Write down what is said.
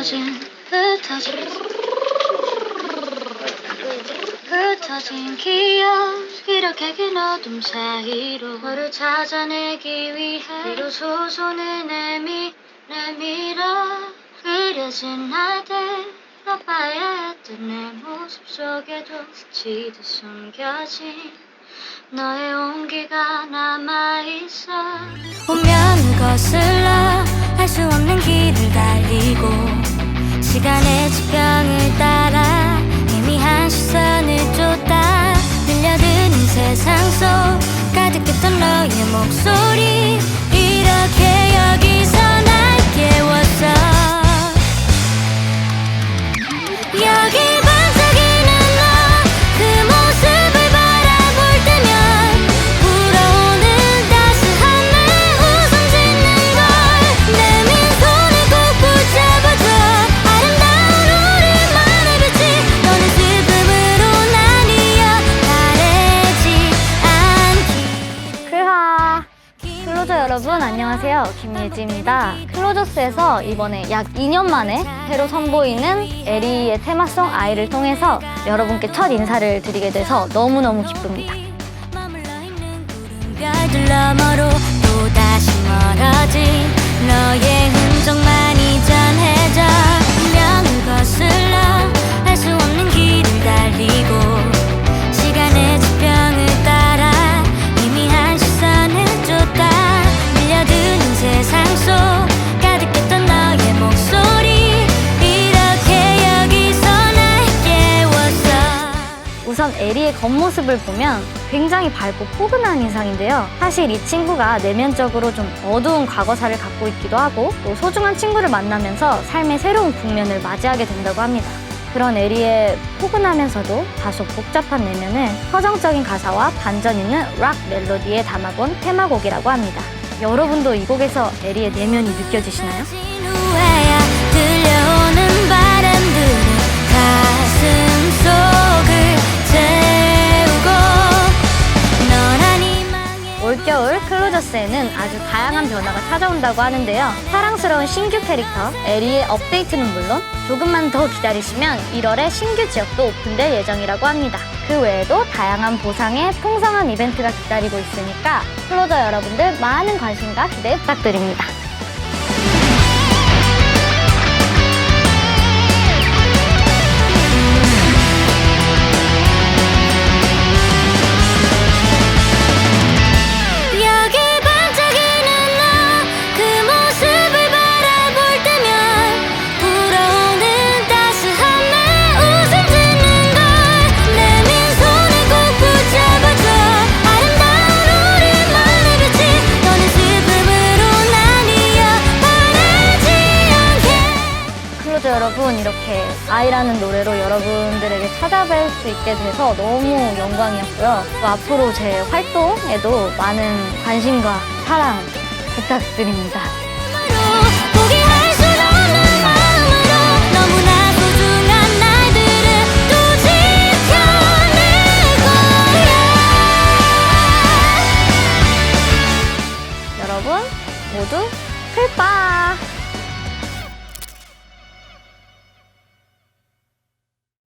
흩어진 흩어진. 흩어진 기억 이렇게 긴 어둠 사이로. 너를 찾아내기 위해 비로소 손을 내미 내밀어 그려진 날들. 너봐야 했던 내 모습 속에도 스치듯 숨겨진 너의 온기가 남아있어. 운명을 거슬러 할 수 없는 길을 달리고 시간의 지평을 따라 희미한 시선을 쫓다 들려드는 세상 속 가득했던 너의 목소리 여러분 안녕하세요. 김예지입니다. 클로저스에서 이번에 약 2년 만에 새로 선보이는 에리의 테마송 아이를 통해서 여러분께 첫 인사를 드리게 돼서 너무너무 기쁩니다. 별들 너머로 또다시 멀어진 너의 흔적만 에리의 겉모습을 보면 굉장히 밝고 포근한 인상인데요. 사실 이 친구가 내면적으로 좀 어두운 과거사를 갖고 있기도 하고 또 소중한 친구를 만나면서 삶의 새로운 국면을 맞이하게 된다고 합니다. 그런 에리의 포근하면서도 다소 복잡한 내면을 서정적인 가사와 반전 있는 락 멜로디에 담아본 테마곡이라고 합니다. 여러분도 이 곡에서 에리의 내면이 느껴지시나요? 6개월 클로저스에는 아주 다양한 변화가 찾아온다고 하는데요. 사랑스러운 신규 캐릭터 에리의 업데이트는 물론 조금만 더 기다리시면 1월에 신규 지역도 오픈될 예정이라고 합니다. 그 외에도 다양한 보상에 풍성한 이벤트가 기다리고 있으니까 클로저 여러분들 많은 관심과 기대 부탁드립니다. 여러분 이렇게 아이라는 노래로 여러분들에게 찾아뵐 수 있게 돼서 너무 영광이었고요. 앞으로 제 활동에도 많은 관심과 사랑 부탁드립니다. 여러분 모두 클빠!